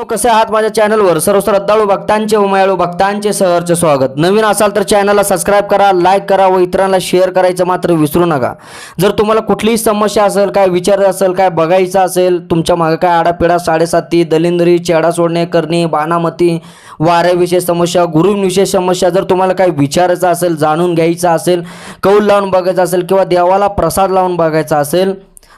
मित्रांनो कसे आहात माझ्या चॅनलवर? सर्व श्रद्धाळू भक्तांचे उमायाळू भक्तांचे सहर्ष स्वागत. नवीन असाल तर चॅनलला सबस्क्राईब करा लाईक करा व इतरांना शेअर करायचं मात्र विसरू नका. जर तुम्हाला कुठलीही समस्या असेल काय विचार असेल काय बघायचं असेल तुमच्या मागे काय आडापिडा साडेसाती दलिंदरी चेडा सोडणे करणे बाणामती वाऱ्याविषयी समस्या गुरुविषयी समस्या जर तुम्हाला काही विचारायचं असेल जाणून घ्यायचं असेल कौल लावून बघायचं असेल किंवा देवाला प्रसाद लावून बघायचा असेल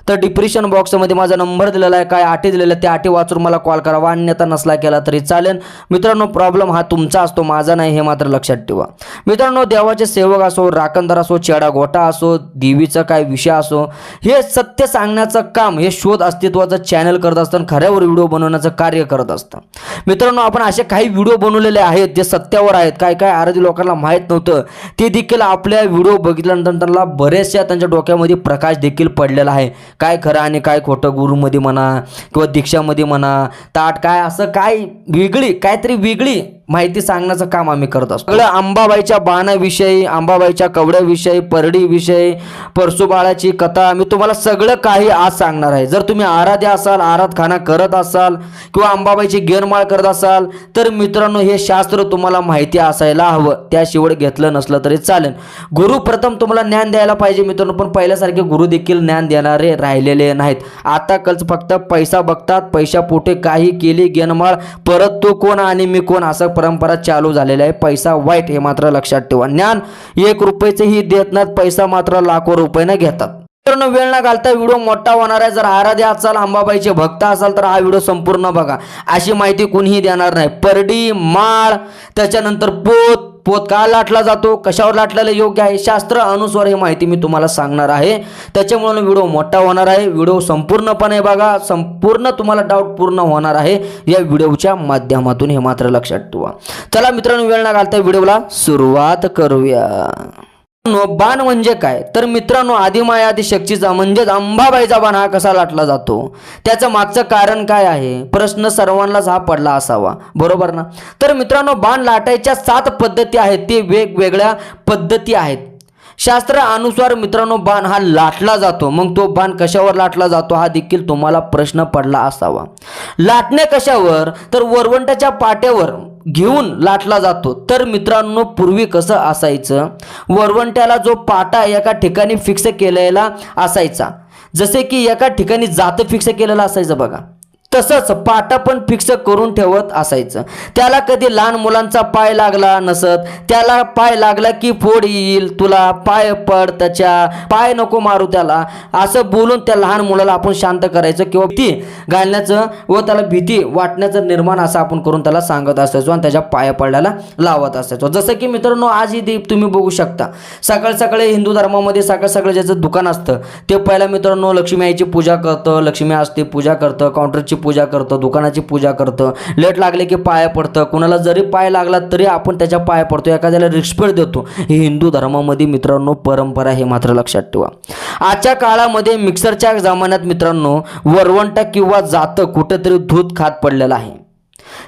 तर डिप्रेशन बॉक्समध्ये माझा नंबर दिलेला आहे. काय अटी दिलेल्या त्या अटी वाचून मला कॉल करावा अन्यथा नसला केला तरी चालेल. मित्रांनो प्रॉब्लेम हा तुमचा असतो माझा नाही हे मात्र लक्षात ठेवा. मित्रांनो देवाचे सेवक असो राखणदार असो चेडा गोटा असो देवीचा काय विषय असो हे सत्य सांगण्याचं काम हे शोध अस्तित्वाचं चॅनल करत असतं खऱ्यावर व्हिडिओ बनवण्याचं कार्य करत असतं. मित्रांनो आपण असे काही व्हिडिओ बनवलेले आहेत जे सत्यावर आहेत. काय काय आरधी लोकांना माहीत नव्हतं. ते देखील आपल्या व्हिडिओ बघितल्यानंतर त्यांना बरेचशा त्यांच्या डोक्यामध्ये प्रकाश देखील पडलेला आहे. काय खरं आणि काय खोटं गुरुमध्ये म्हणा किंवा दीक्षामध्ये म्हणा. ताट काय असं काय वेगळी काहीतरी वेगळी. माहिती सांगण्याचं काम आम्ही करत असतो. सगळं अंबाबाईच्या बाणाविषयी अंबाबाईच्या कवड्याविषयी परडीविषयी परशुबाळाची कथा मी तुम्हाला सगळं काही आज सांगणार आहे. जर तुम्ही आराध्य असाल आराधखाना करत असाल किंवा अंबाबाईची गेरमाळ करत असाल तर मित्रांनो हे शास्त्र तुम्हाला माहिती असायला हवं. त्याशिवाय घेतलं नसलं तरी चालेल. गुरु प्रथम तुम्हाला ज्ञान द्यायला पाहिजे मित्रांनो पण पहिल्यासारखे गुरु देखील ज्ञान देणारे राहिलेले नाहीत. आता कलच फक्त पैसा बघतात पैशापोटे काही केली गेनमाळ परत तू कोण आणि मी कोण असं परंपरा चालू झालेली आहे. पैसा वाईट हे मात्र लक्षात ठेवा. ज्ञान एक रुपयाचेही देत नाहीत पैसा मात्र लाखो रुपयाने घेतात. मित्रांनो वेळ न घालता व्हिडिओ मोठा होणार आहे. जर आराध्य असाल अंबाबाईचे भक्त असाल तर हा व्हिडिओ संपूर्ण बघा. अशी माहिती कुणीही देणार नाही. परडी माळ त्याच्यानंतर पोत पोत का लाटला जातो? कशावर लाटलेलं योग्य आहे? शास्त्र अनुस्वार ही माहिती मी तुम्हाला सांगणार आहे. त्याच्यामुळे व्हिडिओ मोठा होणार आहे. व्हिडिओ संपूर्णपणे बघा. संपूर्ण तुम्हाला डाऊट पूर्ण होणार आहे. या व्हिडिओच्या माध्यमातून हे मात्र लक्षात ठेवा. चला मित्रांनो वेळ न घालता व्हिडिओला सुरुवात करूया. बाण म्हणजे काय? तर मित्रांनो आदिमाया आदी शक्तीचा म्हणजेच अंबाबाईचा बाण हा कसा लाटला जातो? त्याचं मागचं कारण काय आहे? प्रश्न सर्वांनाच हा पडला असावा. बरोबर ना? तर मित्रांनो बाण लाटायच्या सात पद्धती आहेत. ते वेगवेगळ्या पद्धती आहेत. शास्त्र अनुसार मित्रांनो बाण हा लाटला जातो. मग तो बाण कशावर लाटला जातो हा देखील तुम्हाला प्रश्न पडला असावा. लाटणे कशावर? तर वरवंटाच्या पाट्यावर घेऊन लाटला जातो. तर मित्रांनो पूर्वी कसं असायचं? वरवंट्याला जो पाटा एका ठिकाणी फिक्स केलेला असायचा. जसे की एका ठिकाणी जात फिक्स केलेला असायचं बघा. तसंच पाटा पण फिक्स करून ठेवत असायचं. त्याला कधी लहान मुलांचा पाय लागला नसत. त्याला पाय लागला की फोड येईल. तुला पाय पड त्याच्या. पाय नको मारू त्याला. असं बोलून त्या लहान मुलाला आपण शांत करायचं किंवा भीती घालण्याचं व त्याला भीती वाटण्याचं निर्माण असं आपण करून त्याला सांगत असायचो आणि त्याच्या पाया पडल्याला लावत असायचो. जसं की मित्रांनो आज ही दीप तुम्ही बघू शकता. सकाळ सकाळी हिंदू धर्मामध्ये सकाळ सकाळी ज्याचं दुकान असतं ते पहिला मित्रांनो लक्ष्मी आईची पूजा करतं लक्ष्मी असते पूजा करतं काउंटरची पूजा करतं दुकानाची पूजा करतं. लट लागले की पाया पडतं. कुणाला जरी पाय लागला तरी आपण त्याच्या पाया पडतो. एखाद्याला रिस्पेक्ट देतो. ही हिंदू धर्मामध्ये मित्रांनो परंपरा हे मात्र लक्षात ठेवा. आजच्या काळामध्ये मिक्सरच्या जमान्यात मित्रांनो वरवंटा किंवा जातं कुठेतरी धूत खात पडलेलं आहे.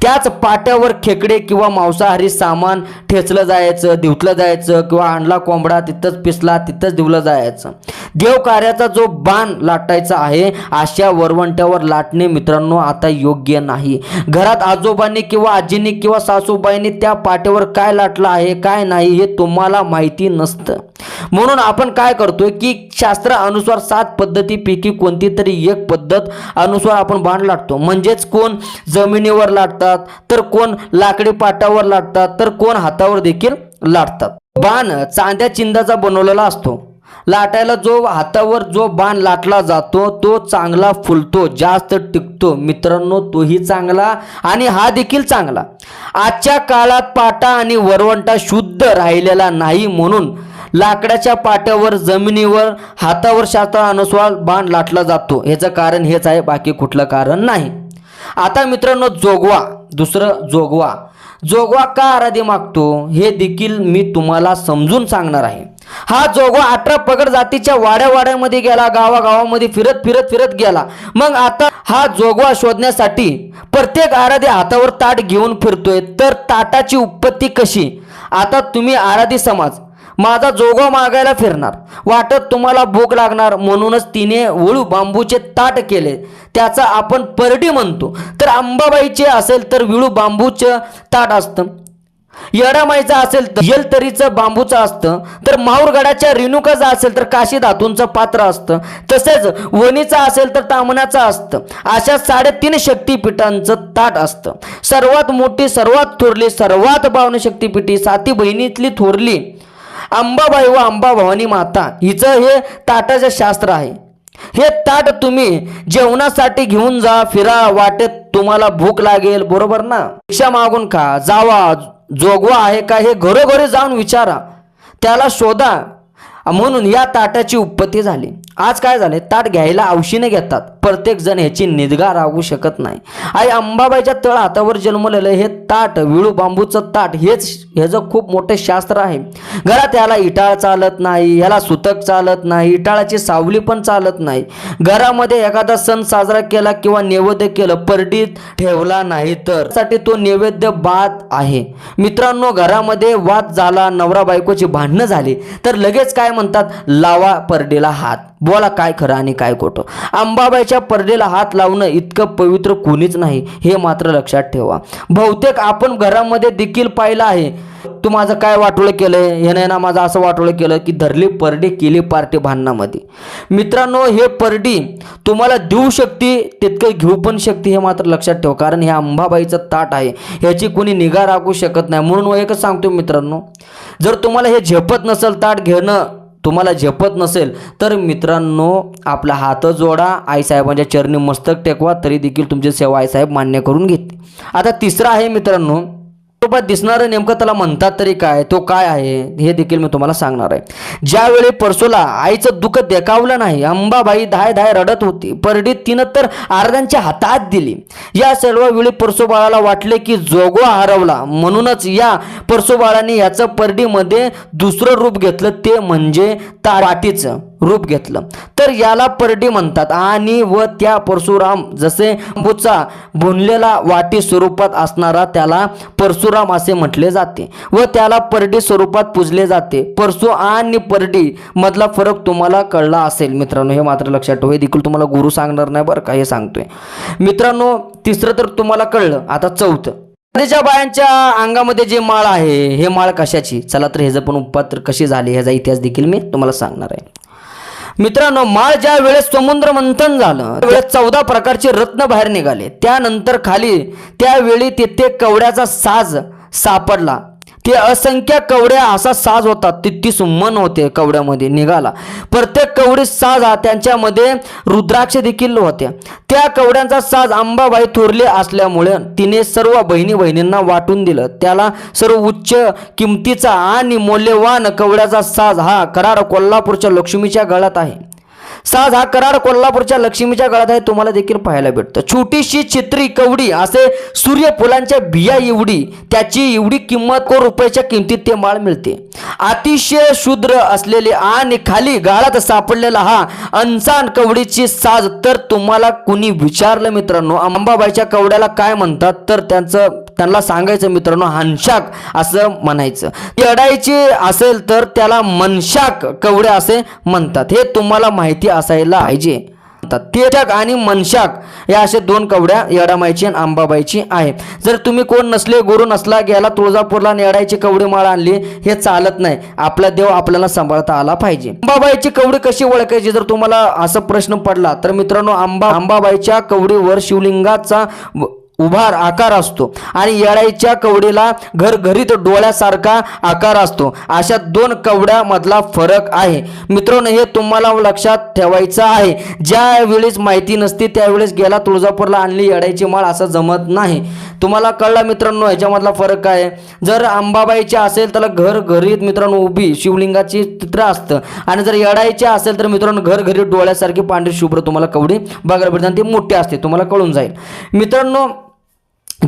त्याच पाट्यावर खेकडे किंवा मांसाहारी सामान ठेचलं जायचं दिवतलं जायचं किंवा आणला कोंबडा तिथंच पिसला तिथंच दिवलं जायचं. देवकार्याचा जो बाण लाटायचा आहे अशा वरवंट्यावर लाटणे मित्रांनो आता योग्य नाही. घरात आजोबांनी किंवा आजींनी किंवा सासूबाईंनी त्या पाट्यावर काय लाटलं आहे काय नाही हे तुम्हाला माहिती नसतं. म्हणून आपण काय करतोय की शास्त्र अनुसार सात पद्धतीपैकी कोणती तरी एक पद्धत अनुसार आपण बाण लाटतो. म्हणजेच कोण जमिनीवर लाटतात तर कोण लाकडी पाटावर लाटतात तर कोण हातावर देखील लाटतात. बाण चांद्या चिंदाचा बनवलेला असतो. लाटायला जो हातावर जो बाण लाटला जातो तो चांगला फुलतो जास्त टिकतो. मित्रांनो तोही चांगला आणि हा देखील चांगला. आजच्या काळात पाटा आणि वरवंटा शुद्ध राहिलेला नाही म्हणून लाकडाच्या पाट्यावर जमिनीवर हातावर शास्त्रानुसार बाण लाटला जातो. ह्याचं कारण हेच आहे बाकी कुठलं कारण नाही. आता मित्रांनो जोगवा. दुसरं जोगवा. जोगवा का आराधी मागतो? हे देखील मी तुम्हाला समजून सांगणार आहे. हा जोगवा अठरा पगड जातीच्या वाड्या वाड्यामध्ये गेला गावागावामध्ये फिरत फिरत फिरत गेला. मग आता हा जोगवा शोधण्यासाठी प्रत्येक आराधी हातावर ताट घेऊन फिरतोय. तर ताटाची उत्पत्ती कशी? आता तुम्ही आराधी समाज माझा जोगा मागायला फिरणार. वाटत तुम्हाला भूक लागणार म्हणूनच तिने वळू बांबूचे ताट केले. त्याचा आपण परडी म्हणतो. तर अंबाबाईचे असेल तर विळू बांबूचं ताट असतं. येडामाईचं असेल तर येलतरीचं बांबूचं असतं. तर माहूरगडाच्या रेणुकाचं असेल तर काशी धातूंचं पात्र असतं. तसेच वणीचं असेल तर तामण्याचं असतं. अशा साडेतीन शक्तीपीठांचं ताट असतं. सर्वात मोठी सर्वात थोरली सर्वात पावन शक्तीपीठी साती बहिणीतली थोरली अंबाबाई व अंबा भवानी माता हिचं हे ताटाचं शास्त्र आहे. हे ताट तुम्ही जेवणासाठी घेऊन जा फिरा वाटेत तुम्हाला भूक लागेल बरोबर ना? रिक्षा मागून खा जावा जोगवा आहे का हे घरोघरी जाऊन विचारा. त्याला शोधा. म्हणून या ताटाची उत्पत्ती झाली. आज काय झाले ताट घ्यायला औषधीने घेतात. प्रत्येक जण ह्याची निदगा राहू शकत नाही. आई अंबाबाईच्या तळ हातावर जन्मलेलं हे ताट विळू बांबूचं ताट हेच ह्याचं खूप मोठं शास्त्र आहे. घरात याला इटाळ चालत नाही ह्याला सुतक चालत नाही इटाळाची सावली पण चालत नाही. घरामध्ये एखादा सण साजरा केला किंवा नैवेद्य केलं परडीत ठेवला नाही तर. साठी तो नैवेद्य बाद आहे. मित्रांनो घरामध्ये वाद झाला नवरा बायकोची भांडणं झाली तर लगेच काय म्हणतात? लावा परडीला हात. बोला काय खरं आणि काय खोटं. अंबाबाईच्या परडेला हात लावणं इतकं पवित्र कोणीच नाही हे मात्र लक्षात ठेवा. बहुतेक आपण घरामध्ये देखील पाहिलं आहे. तू माझं काय वाटोळं केलंय? ह्याने ना माझं असं वाटोळं केलं की धरली परडी केली पार्टी भांडणामध्ये. मित्रांनो हे परडी तुम्हाला देऊ शकते तितकं घेऊ पण शकते हे मात्र लक्षात ठेवा. कारण हे अंबाबाईचं ताट आहे. ह्याची कोणी निगा राखू शकत नाही. म्हणून एकच सांगतो मित्रांनो जर तुम्हाला हे झेपत नसेल ताट घेणं तुम्हाला झेपत नसेल तर मित्रांनो आपला हात जोडा. आईसाहेबांच्या चरणी मस्तक टेकवा तरी देखील तुमची सेवा आईसाहेब मान्य करून घेते आता तिसरा आहे मित्रांनो सोबत दिसणारं नेमकं त्याला म्हणतात तरी काय? तो काय आहे? हे देखील मी तुम्हाला सांगणार आहे. ज्यावेळी परसोला आईचं दुःख देखावलं नाही अंबाबाई धाय धाय रडत होती. परडीत तिनं तर अर्ध्यांच्या हातात दिली. या सर्व वेळी परसोबाळाला वाटले की जोगवा हरवला. म्हणूनच या परसोबाळाने याचं परडीमध्ये दुसरं रूप घेतलं. ते म्हणजे ताराटीचं. रूप घेतलं. तर याला परडी म्हणतात. आणि व त्या परशुराम जसे बुचा भुनलेला वाटी स्वरूपात असणारा त्याला परशुराम असे म्हटले जाते व त्याला परडी स्वरूपात पूजले जाते. परशु आणि परडी मधला फरक तुम्हाला कळला असेल. मित्रांनो हे मात्र लक्षात ठेवा. हे देखील तुम्हाला गुरु सांगणार नाही बरं का हे सांगतोय. मित्रांनो तिसरं तर तुम्हाला कळलं. आता चौथं. नदीच्या बायांच्या अंगामध्ये जे माळ आहे हे माळ कशाची? चला तर ह्याचं पण उपात्र कशी झाली ह्याचा इतिहास देखील मी तुम्हाला सांगणार आहे. मित्रांनो माळ ज्या वेळेस समुद्र मंथन झालं त्यावेळेस चौदा प्रकारचे रत्न बाहेर निघाले. त्यानंतर खाली त्यावेळी तिथे कवड्याचा साज सापडला. ते असंख्य कवड्या असा साज होता. तितकीस मन होते कवड्यामध्ये निघाला. प्रत्येक कवडी साज हा त्यांच्यामध्ये रुद्राक्ष देखील होत्या त्या कवड्यांचा साज अंबाबाई थोरले असल्यामुळे तिने सर्व बहिणी बहिणींना वाटून दिलं. त्याला सर्व उच्च किमतीचा आणि मौल्यवान कवड्याचा साज हा करार कोल्हापूरच्या लक्ष्मीच्या गळ्यात आहे. साज हा कराड कोल्हापूरच्या लक्ष्मीच्या गळ्यात आहे तुम्हाला देखील पाहायला भेटतं. छोटीशी चित्री कवडी असे सूर्यफुलांच्या बिया एवढी त्याची एवढी किंमत को रुपयाच्या किमतीत ते माळ मिळते. अतिशय शूद्र असलेले आणि खाली गाळात सापडलेला हा अनसान कवडीची साज तर तुम्हाला कुणी विचारलं मित्रांनो? अंबाबाईच्या कवड्याला काय म्हणतात? तर त्यांचं त्यांना सांगायचं मित्रांनो हंशाक असं म्हणायचं. येडायची असेल तर त्याला मनशाक कवडे असे म्हणतात. हे तुम्हाला माहिती असायला पाहिजे. तेटक आणि मनशाक या असे दोन कवड्या येडामाईची आणि अंबाबाईची आहे जर तुम्ही कोण नसले गुरु नसला गेला तुळजापूरला नेडायची कवडी माळ आणली हे चालत नाही. आपला देव आपल्याला सांभाळता आला पाहिजे. अंबाबाईची कवडी कशी ओळखायची? जर तुम्हाला असा प्रश्न पडला तर मित्रांनो आंबा अंबाबाईच्या कवडीवर शिवलिंगाचा उभार आकार असतो आणि येळाईच्या कवडीला घरघरीत डोळ्यासारखा आकार असतो. अशा दोन कवड्यामधला फरक आहे. मित्रांनो हे तुम्हाला लक्षात ठेवायचं आहे. ज्यावेळेस माहिती नसते त्यावेळेस गेला तुळजापूरला आणली येडाईची माळ असं जमत नाही. तुम्हाला कळला मित्रांनो ह्याच्यामधला फरक काय? आहे? जर अंबाबाईची असेल तर घर घरीत मित्रांनो उभी शिवलिंगाची चित्र असतं. आणि जर येडाईची असेल तर मित्रांनो घर घरी डोळ्यासारखी पांढरी शुभ्र तुम्हाला कवडी बघायला भेटते आणि ती मोठी असते. तुम्हाला कळून जाईल. मित्रांनो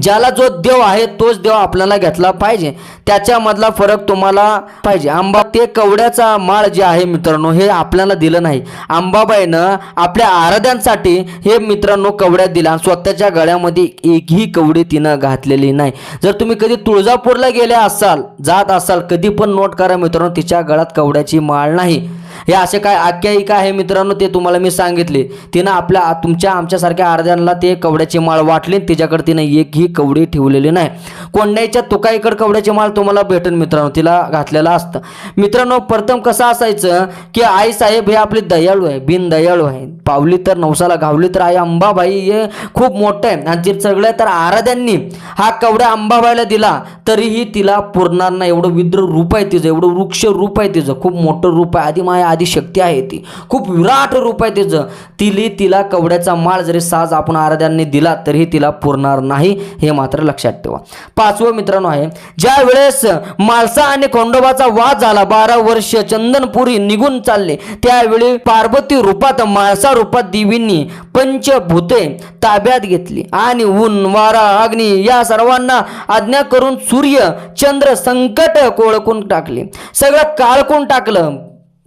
ज्याला जो देव आहे तोच देव आपल्याला घेतला पाहिजे. त्याच्यामधला फरक तुम्हाला पाहिजे. आंबा ते कवड्याचा माळ जे आहे मित्रांनो हे आपल्याला दिलं नाही. अंबाबाईनं आपल्या आराध्यांसाठी हे मित्रांनो कवड्यात दिला. आणि स्वतःच्या गळ्यामध्ये एकही कवडी तिनं घातलेली नाही. जर तुम्ही कधी तुळजापूरला गेले असाल जात असाल कधी पण नोट करा मित्रांनो तिच्या गळ्यात कवड्याची माळ नाही. हे असे काय आख्यायिका आहे मित्रांनो ते तुम्हाला मी सांगितले. तिनं आपल्या तुमच्या आमच्यासारख्या अर्ध्यांना ते कवड्याची माळ वाटली तिच्याकडे तिनं एकही कवडी ठेवलेली नाही. कोंड्याच्या तुकाईकडे कवड्याची माळ तुम्हाला भेटेल मित्रांनो तिला घातलेला असतं. मित्रांनो प्रथम कसं असायचं की आई साहेब हे आपली दयाळू आहे बिन दयाळू आहे. पावली तर नवसाला घावली तर आई अंबाबाई हे खूप मोठं आहे. आणि जे सगळं तर आराध्यांनी हा कवड्या अंबाबाईला दिला तरीही तिला पुरणार नाही. एवढं विद्र रूप आहे तिचं एवढं वृक्ष रूप आहे तिचं खूप मोठं रूप आहे. आधी माया आधी शक्ती आहे ती. खूप विराट रूप आहे तिचं. तिली तिला कवड्याचा माळ जरी साज आपण आराध्यांनी दिला तरीही तिला पुरणार नाही हे मात्र लक्षात ठेवा. पाचवं मित्रांनो आहे ज्या वेळेस माळसा आणि खंडोबाचा वाद झाला बारा वर्ष चंदनपुरी निघून चालले त्यावेळी पार्वती रूपात माळसा रूपात देवींनी पंचभूते ताब्यात घेतली. आणि ऊन वारा अग्नी या सर्वांना आज्ञा करून सूर्य चंद्र संकट कोळकून टाकले. सगळं काळकून टाकलं.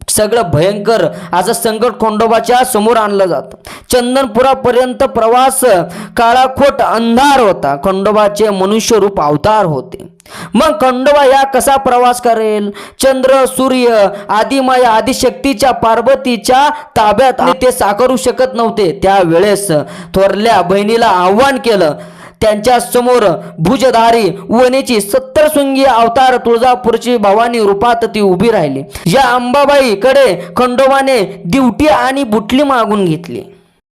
सगळं भयंकर आज संकट खंडोबाच्या समोर आणलं जातं. चंदनपुरापर्यंत प्रवास काळाखोट अंधार होता. खंडोबाचे मनुष्य रूप अवतार होते. मग खंडोबा या कसा प्रवास करेल? चंद्र सूर्य आदिमाया आदिशक्तीच्या पार्वतीच्या ताब्यात. आणि ते साकारू शकत नव्हते. त्यावेळेस थोरल्या बहिणीला आव्हान केलं त्यांच्यासमोर भुजधारी वनेची सत्तर सुंगी अवतार तुळजापूरची भवानी रूपात ती उभी राहिली. या अंबाबाईकडे खंडोबाने दिवटी आणि बुटली मागून घेतली.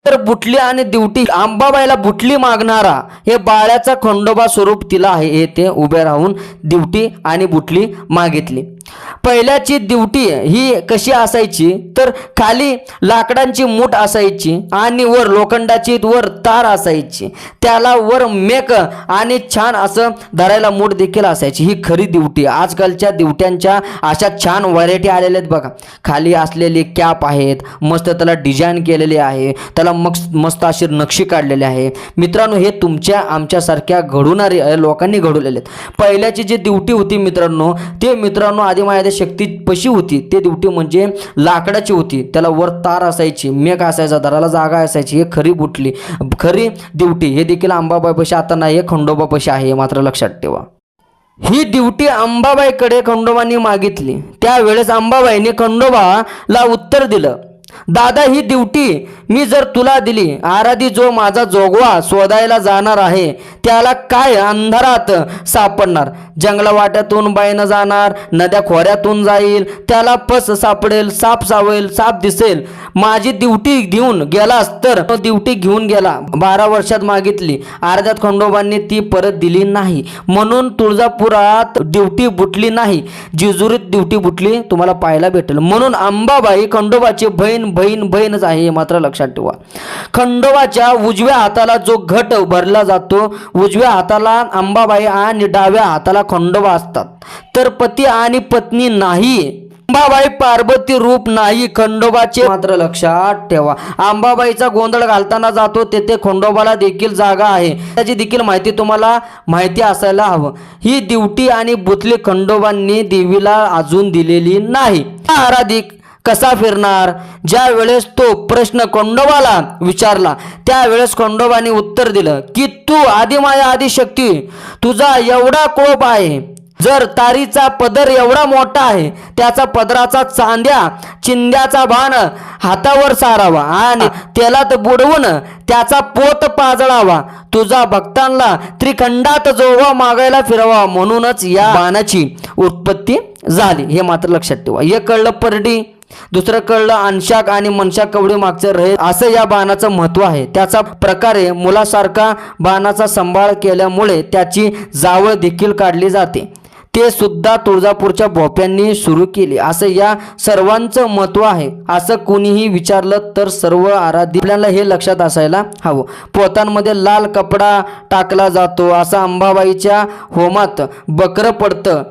तर बुटली आणि दिवटी आंबाबाईला बुटली मागणारा हे बाळ्याचा खंडोबा स्वरूप तिला आहे. येथे उभे राहून दिवटी आणि बुटली मागितली. पहिल्याची दिवटी ही कशी असायची? तर खाली लाकडांची मूठ असायची आणि वर लोखंडाची वर तार असायची. त्याला वर मेक आणि छान असं धरायला मूठ देखील असायची. ही खरी दिवटी. आजकालच्या दिवट्यांच्या अशा छान व्हरायटी आलेल्या आहेत बघा. खाली असलेले कॅप आहेत मस्त त्याला डिझाईन केलेले आहे. त्याला मग मस्त अशी नक्षी काढलेली आहे. मित्रांनो हे तुमच्या आमच्यासारख्या घडवणारे लोकांनी घडवलेले आहेत. पहिल्याची जी दिवटी होती मित्रांनो ते मित्रांनो आधी माझ्या शक्ती पशी होती. ते दिवटी म्हणजे लाकडाची होती. त्याला वर तार असायची मेघ असायचा दराला जागा असायची हे खरी बुटली खरी दिवटी हे देखील अंबाबाईपाशी आता नाही हे खंडोबापाशी आहे हे मात्र लक्षात ठेवा. ही दिवटी अंबाबाईकडे खंडोबांनी मागितली. त्यावेळेस अंबाबाईने खंडोबाला उत्तर दिलं. दादा ही दिवटी मी जर तुला दिली आराधी जो माझा जोगवा शोधायला जाणार आहे त्याला काय अंधारात सापडणार? जंगलवाट्यातून बाईनं जाणार नद्या खोऱ्यातून जाईल त्याला पस सापडेल साप सावेल साप दिसेल. माझी दिवटी घेऊन गेलास तर तो दिवटी घेऊन गेला. बारा वर्षात मागितली. अर्ध्यात खंडोबांनी ती परत दिली नाही. म्हणून तुळजापुरात दिवटी बुटली नाही. जिजुरीत दिवटी बुटली तुम्हाला पाहायला भेटेल. म्हणून अंबाबाई खंडोबाची बहीण बहीण बहीण बहीणच आहे हे मात्र लक्षात ठेवा. खंडोबाच्या उजव्या हाताला जो घट भरला जातो उजव्या हाताला अंबाबाई आणि डाव्या हाताला खंडोबा असतात. तर पती आणि पत्नी नाही अंबाबाई पार्वती रूप नाही खंडोबाचे मात्र लक्षात ठेवा. अंबाबाईचा गोंधळ घालताना जातो तेथे खंडोबाला देखील जागा आहे. त्याची देखील माहिती तुम्हाला माहिती असायला हवं. ही दिवटी आणि बुतली खंडोबांनी देवीला अजून दिलेली नाही. आराधिक कसा फिरणार? ज्या वेळेस तो प्रश्न खंडोबाला विचारला त्यावेळेस खंडोबाने उत्तर दिलं की तू आदिमाया आदिशक्ती तुझा एवढा कोप आहे. जर तारीचा पदर एवढा मोठा आहे त्याचा पदराचा चांद्या चिंद्याचा बाण हातावर सारावा आणि तेलात बुडवून त्याचा पोत पाजळावा. तुझा भक्तांना त्रिखंडात जोवा मागायला फिरवा. म्हणूनच या बाणाची उत्पत्ती झाली. हे मात्र लक्षात ठेवा. हे कळलं परडी? दुसरं कळलं अंशाक आणि मनशाक कवडी मागचं रहे असं या बाणाचं महत्त्व आहे. त्याचा प्रकारे मुलासारखा बाणाचा सांभाळ केल्यामुळे त्याची जावळ देखील काढली जाते. ते सुद्धा तुळजापूरच्या भोप्यांनी सुरू केले. असं या सर्वांचं महत्त्व आहे. असं कुणीही विचारलं तर सर्व आराधी आपल्याला हे लक्षात असायला हवं. पोतांमध्ये लाल कपडा टाकला जातो. असं अंबाबाईच्या होमात बकरं पडतं.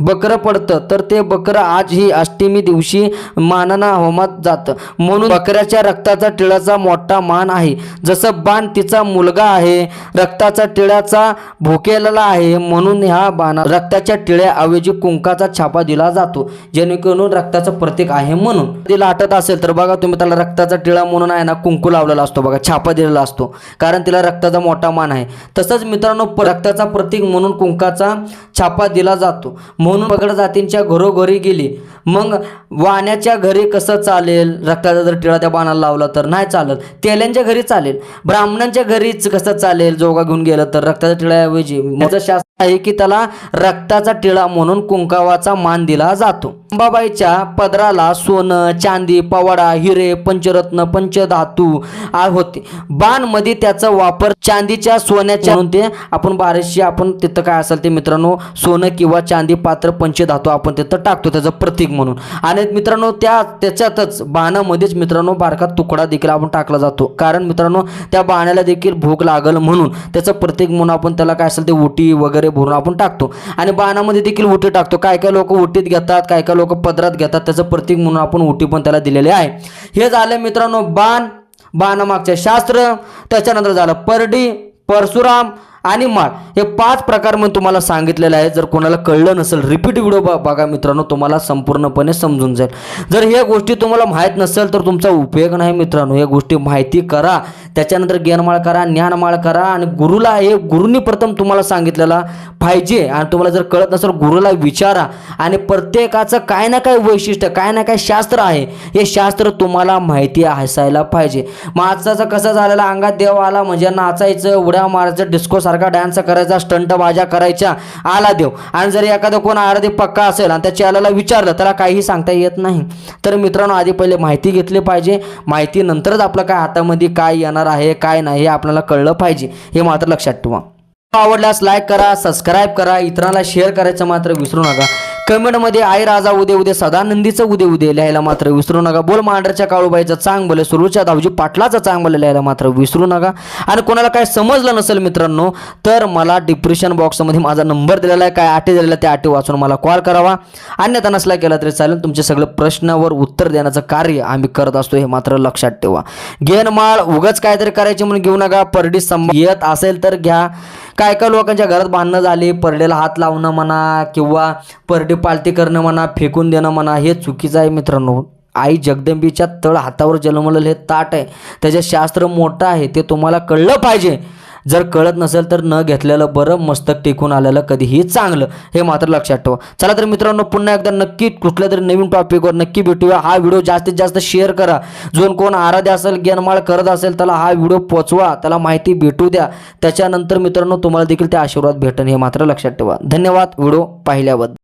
बकरं पडतं तर ते बकरं आज ही अष्टमी दिवशी मानाना होमात जातं. म्हणून बकऱ्याच्या रक्ताचा टिळाचा मोठा मान आहे. जसं बाण तिचा मुलगा आहे रक्ताचा टिळ्याचा भोकेलेला आहे म्हणून ह्या बाणा रक्ताच्या टिळ्याऐवजी कुंकाचा छापा दिला जातो. जेणेकरून रक्ताचं प्रतीक आहे म्हणून. तिला लाटत असेल तर बघा तुम्ही त्याला रक्ताचा टिळा म्हणून आहे ना कुंकू लावलेला असतो बघा छापा दिलेला असतो. कारण तिला रक्ताचा मोठा मान आहे. तसंच मित्रांनो प- रक्ताचा प्रतीक म्हणून कुंकाचा छापा दिला जातो. म्हणून पगड जातींच्या घरोघरी गेली. मग वाण्याच्या घरी कसं चालेल? रक्ताचा जर टिळा त्या बाणाला लावला तर नाही चालत. तेल्यांच्या घरी चालेल. ब्राह्मणांच्या घरीच कसं चालेल? जोगा घेऊन गेलं तर रक्ताचा टिळ्याऐवजी माझं शास्त्र आहे की त्याला रक्ताचा टिळा म्हणून कुंकावाचा मान दिला जातो. अंबाबाईच्या पदराला सोनं चांदी पवाडा हिरे पंचरत्न पंचधातू होते. बाणमध्ये त्याचा वापर चांदीच्या सोन्याच्या म्हणून ते आपण बारीशी आपण तिथं काय असेल ते मित्रांनो सोनं किंवा चांदी पात्र पंचधातू आपण तिथं टाकतो. त्याचं प्रतीक म्हणून. आणि मित्रांनो त्या त्याच्यातच बाणामध्येच मित्रांनो बारका तुकडा देखील आपण टाकला जातो. कारण मित्रांनो त्या बाणाला देखील भूक लागल म्हणून त्याचं प्रतीक म्हणून आपण त्याला काय असेल ते उटी वगैरे भरून आपण टाकतो. आणि बाणामध्ये देखील उटी टाकतो. काय काय लोक उटीत घेतात काय काय लोक पदरात घेतात त्याचं प्रतीक म्हणून आपण उटी पण त्याला दिलेले आहे. हे झालं मित्रांनो बाण बाणामागचे शास्त्र. त्याच्यानंतर झालं परडी परशुराम आणि माळ. हे पाच प्रकार मी तुम्हाला सांगितलेलं आहे जर कोणाला कळलं नसेल रिपीट व्हिडिओ बघा मित्रांनो तुम्हाला संपूर्णपणे समजून जाईल. जर ह्या गोष्टी तुम्हाला माहीत नसेल तर तुमचा उपयोग नाही मित्रांनो. या गोष्टी माहिती करा. त्याच्यानंतर ज्ञानमाळ करा ज्ञानमाळ करा आणि गुरुला हे गुरुनी प्रथम तुम्हाला सांगितलेला पाहिजे. आणि तुम्हाला जर कळत नसेल गुरुला विचारा. आणि प्रत्येकाचं काय ना काय वैशिष्ट्य काय ना काय शास्त्र आहे हे शास्त्र तुम्हाला माहिती असायला पाहिजे. माणसाचं कसं झालेलं अंगात देव आला म्हणजे नाचायचं उड्या मारायचं डिस्को सारखं डान्स करायचा स्टंट बाजा करायच्या आला देव. आणि जर एखादा कोण आरती पक्का असेल आणि त्या चॅनलला विचारलं त्याला काहीही सांगता येत नाही. तर मित्रांनो आधी पहिले माहिती घेतली पाहिजे. माहिती नंतरच आपलं काय हातामध्ये काय येणार आहे काय नाही हे आपल्याला कळलं पाहिजे. हे मात्र लक्षात ठेवा. आवडल्यास लाईक करा सबस्क्राईब करा. इतरांना शेअर करायचं मात्र विसरू नका. कमेंटमध्ये आई राजा उदे उदे सदानंदीचं उदे उदे लिहायला मात्र विसरू नका. बोल मांडरच्या काळूबाईचं चांग बोले सुरूच्या दावजी पाटलाचं चांग लिहायला मात्र विसरू नका. आणि कोणाला काय समजलं नसेल मित्रांनो तर मला डिप्रेशन बॉक्समध्ये माझा नंबर दिलेला आहे. काय आटे दिलेला आहे त्या आटे वाचून मला कॉल करावा. अन्यथा नसला केला तरी चालेल. तुमचे सगळे प्रश्नावर उत्तर देण्याचं कार्य आम्ही करत असतो हे मात्र लक्षात ठेवा. घेन माळ उगाच काहीतरी करायची म्हणून घेऊ नका. परडी संभ येत असेल तर घ्या. काय काय लोकांच्या घरात भांडणं झाली परडेला हात लावणं म्हणा किंवा परडी पालटी करणं म्हणा फेकून देणं म्हणा हे चुकीचं आहे मित्रांनो. आई जगदंबीच्या तळ हातावर जन्मलेलं हे ताट आहे. त्याचे शास्त्र मोठं आहे ते तुम्हाला कळलं पाहिजे. जर कळत नसेल तर न घेतलेलं बरं मस्तक टेकून आलेलं कधीही चांगलं हे मात्र लक्षात ठेवा. चला तर मित्रांनो पुन्हा एकदा नक्की कुठल्या तरी नवीन टॉपिकवर नक्की भेटूया. हा व्हिडिओ जास्तीत जास्त शेअर करा. जो कोण आराध्य असेल गेनमाळ करत असेल त्याला हा व्हिडिओ पोचवा त्याला माहिती भेटू द्या. त्याच्यानंतर मित्रांनो तुम्हाला देखील ते आशीर्वाद भेटेल हे मात्र लक्षात ठेवा. धन्यवाद व्हिडिओ पाहिल्याबद्दल.